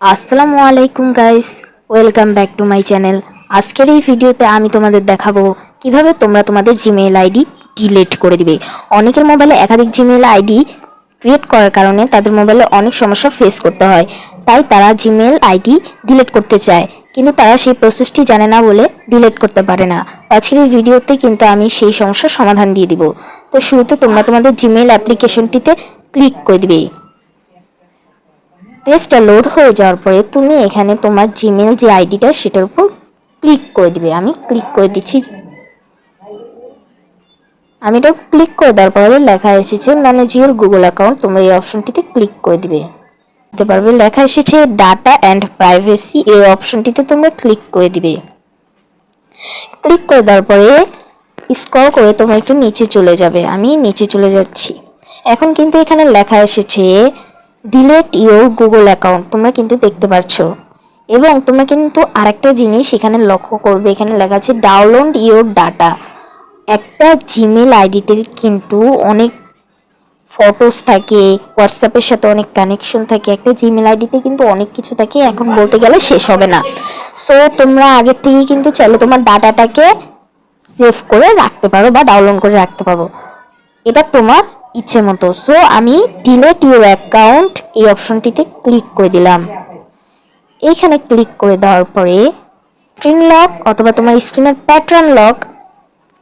আসসালামু আলাইকুম guys welcome back to my channel আজকের এই ভিডিওতে আমি তোমাদের দেখাবো কীভাবে তোমরা তোমাদের জিমেইল আইডি ডিলিট করে দিবে। অনেকের মোবাইলে একাধিক জিমেইল আইডি ক্রিয়েট করার কারণে তাদের মোবাইলে অনেক সমস্যা ফেস করতে হয়। তাই তারা জিমেইল আইডি ডিলেট করতে চায়, কিন্তু তারা সেই প্রসেসটি জানে না বলে ডিলেট করতে পারে না। আজকের এই ভিডিওতে কিন্তু আমি সেই সমস্যার সমাধান দিয়ে দিব। তো শুরুতে তোমরা তোমাদের জিমেইল অ্যাপ্লিকেশনটিতে ক্লিক করে দিবে। পেজটা লোড হয়ে যাওয়ার পরে তুমি এখানে তোমার জিমেল যে আইডিটা সেটার উপর ক্লিক করে দিবে। আমি ক্লিক করে দিচ্ছি। আমি এটা ক্লিক করে দেওয়ার পরে লেখা এসেছে ম্যানেজ ইউর গুগল অ্যাকাউন্ট তোমরা এই অপশনটিতে ক্লিক করে দিবে। দিতে পারবে, লেখা এসেছে ডাটা অ্যান্ড প্রাইভেসি এই অপশনটিতে তোমরা ক্লিক করে দিবে। ক্লিক করে দেওয়ার পরে স্ক্রল করে তোমরা একটু নিচে চলে যাবে। আমি নিচে চলে যাচ্ছি। এখন কিন্তু এখানে লেখা এসেছে ডিলেট ইউর গুগল অ্যাকাউন্ট তোমরা কিন্তু দেখতে পাচ্ছ এবং তোমরা কিন্তু আরেকটা জিনিস এখানে লক্ষ্য করবে, এখানে লেখা আছে ডাউনলোড ইউর ডাটা একটা জিমেল আইডিতে কিন্তু অনেক ফটোস থাকে হোয়াটসঅ্যাপের সাথে অনেক কানেকশন থাকে, একটা জিমেল আইডিতে কিন্তু অনেক কিছু থাকে, এখন বলতে গেলে শেষ হবে না। সো তোমরা আগের থেকেই কিন্তু চাইলে তোমার ডাটাটাকে সেভ করে রাখতে পারো বা ডাউনলোড করে রাখতে পারো। এটা তোমার ইচ্ছে মতো। সো আমি ডিলেট ইউর অ্যাকাউন্ট এই অপশনটিতে ক্লিক করে দিলাম। এইখানে ক্লিক করে দেওয়ার পরে স্ক্রিন লক অথবা তোমার স্ক্রিনের প্যাটার্ন লক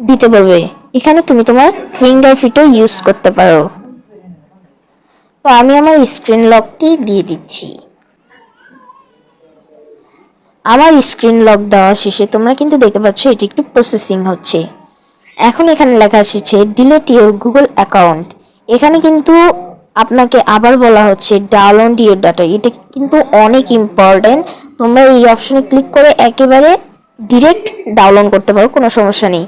দিতে পারবে এখানে তুমি তোমার ফিঙ্গারপ্রিন্টও ইউজ করতে পারো। তো আমি আমার স্ক্রিন লকটি দিয়ে দিচ্ছি। আমার স্ক্রিন লক দেওয়া শেষে তোমরা কিন্তু দেখতে পাচ্ছ এটি একটু প্রসেসিং হচ্ছে। এখন এখানে লেখা এসেছে ডিলেট ইউর গুগল অ্যাকাউন্ট এখানে কিন্তু আপনাকে আবার বলা হচ্ছে ডাউনলোড ইউর ডাটা। এটা কিন্তু অনেক ইম্পর্টেন্ট তোমরা এই অপশনে ক্লিক করে একেবারে ডিরেক্ট ডাউনলোড করতে পারো, কোনো সমস্যা নেই।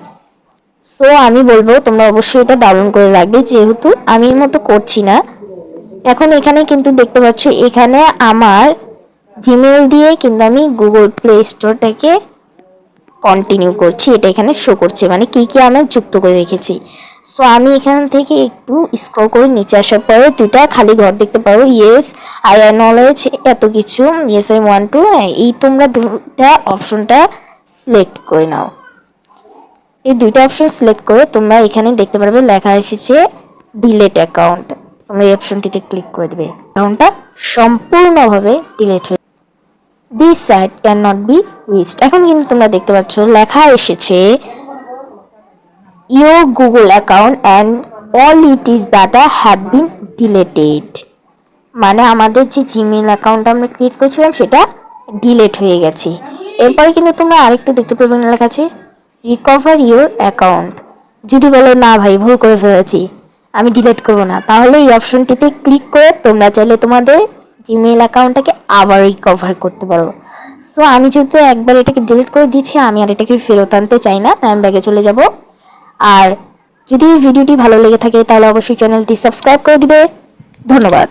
সো আমি বলব, তোমরা অবশ্যই এটা ডাউনলোড করে রাখবে, যেহেতু আমি এর মতো করছি না। এখন এখানে কিন্তু দেখতে পাচ্ছ, এখানে আমার জিমেল দিয়ে কিন্তু আমি গুগল প্লে স্টোরটাকে কন্টিনিউ করছি, এটা এখানে শো করছে। মানে কি কি আমি যুক্ত করে রেখেছি। সো আমি এখান থেকে একটু স্ক্রল করে নিচে আসার পরে দুইটা খালি ঘর দেখতে পারো। ইয়েস আই আর নলেজ এত কিছু। ইয়েস আই ওয়ান টু এই তোমরা দুটা অপশনটা সিলেক্ট করে নাও। এই দুইটা অপশন সিলেক্ট করে তোমরা এখানে দেখতে পারবে, লেখা এসেছে ডিলেট অ্যাকাউন্ট তোমরা এই অপশনটিতে ক্লিক করে দেবে। অ্যাকাউন্টটা সম্পূর্ণভাবে ডিলেট হয়ে this site can not be reached এখন কিন্তু তোমরা দেখতে পাচ্ছ, লেখা এসেছে your Google account and all it is data have been deleted মানে আমাদের যে জিমেল অ্যাকাউন্ট আমরা ক্রিয়েট করেছিলাম, সেটা ডিলেট হয়ে গেছে। এরপরে কিন্তু তোমরা আরেকটু দেখতে পাবে না লেখা আছে রিকভার ইউর অ্যাকাউন্ট যদি বলো, না ভাই, ভুল করে ফেলেছি, আমি ডিলেট করব না। তাহলে এই অপশনটিতে ক্লিক করে তোমরা চাইলে তোমাদের জিমেল অ্যাকাউন্টটাকে আবার রিকভার করতে পারব। সো আমি যেহেতু একবার এটাকে ডিলিট করে দিয়েছি, আমি আর এটাকে ফেরত আনতে চাই না, তাই আমি ব্যাগে চলে যাব। আর যদি ভিডিওটি ভালো লেগে থাকে, তাহলে অবশ্যই চ্যানেলটি সাবস্ক্রাইব করে দিবে। ধন্যবাদ।